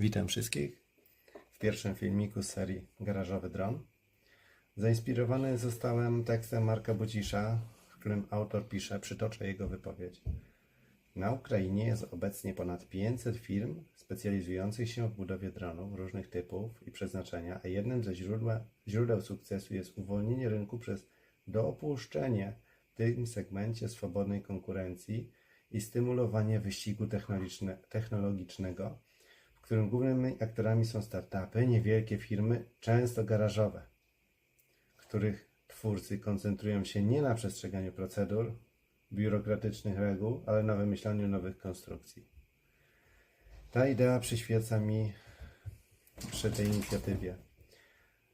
Witam wszystkich w pierwszym filmiku z serii Garażowy Dron. Zainspirowany zostałem tekstem Marka Bucisza, w którym autor pisze, przytoczę jego wypowiedź. Na Ukrainie jest obecnie ponad 500 firm specjalizujących się w budowie dronów różnych typów i przeznaczenia, a jednym ze źródła, źródeł sukcesu jest uwolnienie rynku przez dopuszczenie w tym segmencie swobodnej konkurencji i stymulowanie wyścigu technologiczne, technologicznego, którym głównymi aktorami są startupy, niewielkie firmy, często garażowe, których twórcy koncentrują się nie na przestrzeganiu procedur, biurokratycznych reguł, ale na wymyślaniu nowych konstrukcji. Ta idea przyświeca mi przy tej inicjatywie.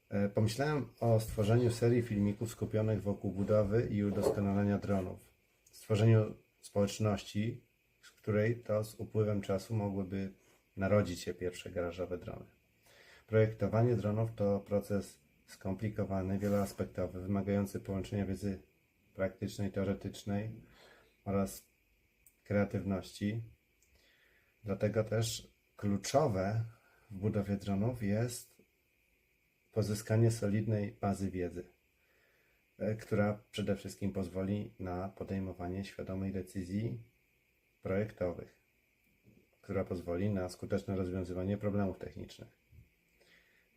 E, Pomyślałem o stworzeniu serii filmików skupionych wokół budowy i udoskonalenia dronów. Stworzeniu społeczności, z której to z upływem czasu mogłyby narodzić się pierwsze garażowe drony. Projektowanie dronów to proces skomplikowany, wieloaspektowy, wymagający połączenia wiedzy praktycznej, teoretycznej oraz kreatywności. Dlatego też kluczowe w budowie dronów jest pozyskanie solidnej bazy wiedzy, e, która przede wszystkim pozwoli na podejmowanie świadomej decyzji projektowych, która pozwoli na skuteczne rozwiązywanie problemów technicznych.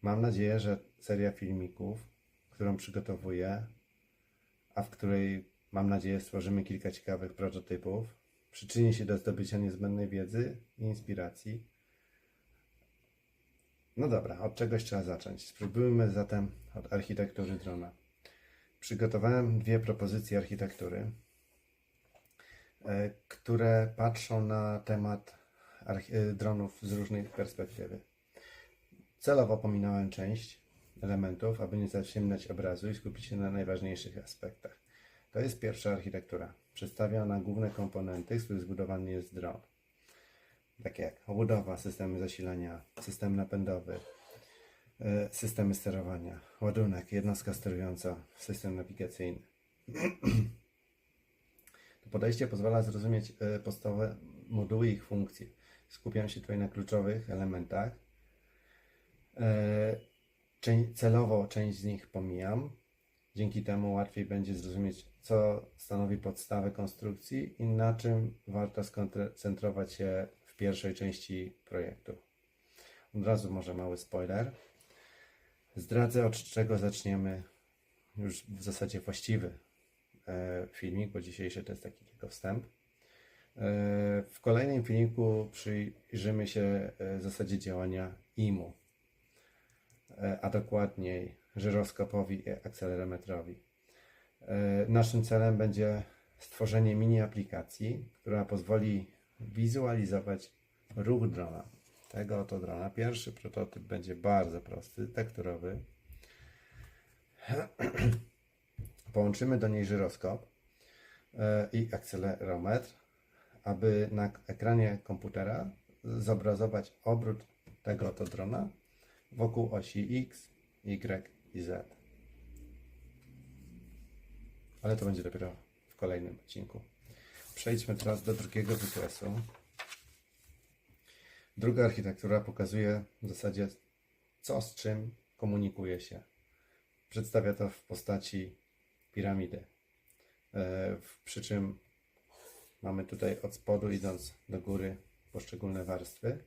Mam nadzieję, że seria filmików, którą przygotowuję, a w której mam nadzieję stworzymy kilka ciekawych prototypów, przyczyni się do zdobycia niezbędnej wiedzy i inspiracji. No dobra, od czegoś trzeba zacząć. Spróbujmy zatem od architektury drona. Przygotowałem dwie propozycje architektury, e, które patrzą na temat dronów z różnej perspektywy. Celowo pominąłem część elementów, aby nie zaciemniać obrazu i skupić się na najważniejszych aspektach. To jest pierwsza architektura. Przedstawia ona główne komponenty, z których zbudowany jest dron. Takie jak obudowa, systemy zasilania, system napędowy, e, systemy sterowania, ładunek, jednostka sterująca, system nawigacyjny. To podejście pozwala zrozumieć e, podstawowe moduły i ich funkcje. Skupiam się tutaj na kluczowych elementach. E, celowo część z nich pomijam. Dzięki temu łatwiej będzie zrozumieć, co stanowi podstawę konstrukcji i na czym warto skoncentrować się w pierwszej części projektu. Od razu może mały spoiler. Zdradzę, od czego zaczniemy już w zasadzie właściwy e, filmik, bo dzisiejszy to jest taki tylko wstęp. E, W kolejnym filmiku przyjrzymy się e, zasadzie działania IMU, e, a dokładniej żyroskopowi i akcelerometrowi. Naszym celem będzie stworzenie mini aplikacji, która pozwoli wizualizować ruch drona. Tego oto drona. Pierwszy prototyp będzie bardzo prosty, tekturowy. Połączymy do niej żyroskop i akcelerometr, aby na ekranie komputera zobrazować obrót tego oto drona wokół osi X, Y i Z. Ale to będzie dopiero w kolejnym odcinku. Przejdźmy teraz do drugiego wykresu. Druga architektura pokazuje w zasadzie co z czym komunikuje się. Przedstawia to w postaci piramidy. E, Przy czym mamy tutaj od spodu idąc do góry poszczególne warstwy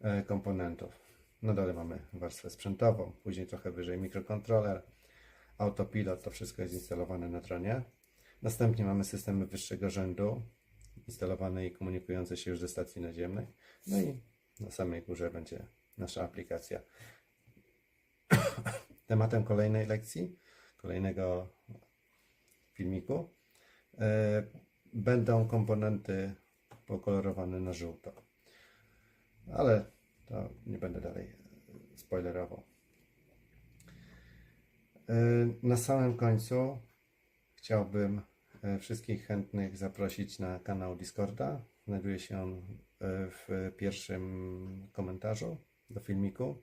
e, komponentów. Na dole mamy warstwę sprzętową, później trochę wyżej mikrokontroler, autopilot, to wszystko jest instalowane na dronie. Następnie mamy systemy wyższego rzędu, instalowane i komunikujące się już ze stacji naziemnych. No i na samej górze będzie nasza aplikacja. Tematem kolejnej lekcji, kolejnego filmiku, e, będą komponenty pokolorowane na żółto. Ale to nie będę dalej spoilerował. E, Na samym końcu chciałbym e, wszystkich chętnych zaprosić na kanał Discorda. Znajduje się on e, w pierwszym komentarzu do filmiku.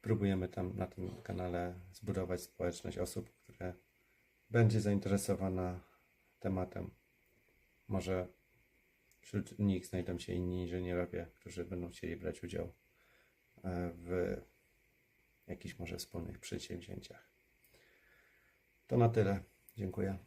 Próbujemy tam na tym kanale zbudować społeczność osób, które będzie zainteresowana tematem. Może wśród nich znajdą się inni inżynierowie, którzy będą chcieli brać udział e, w jakichś może wspólnych przedsięwzięciach. To na tyle. Dziękuję.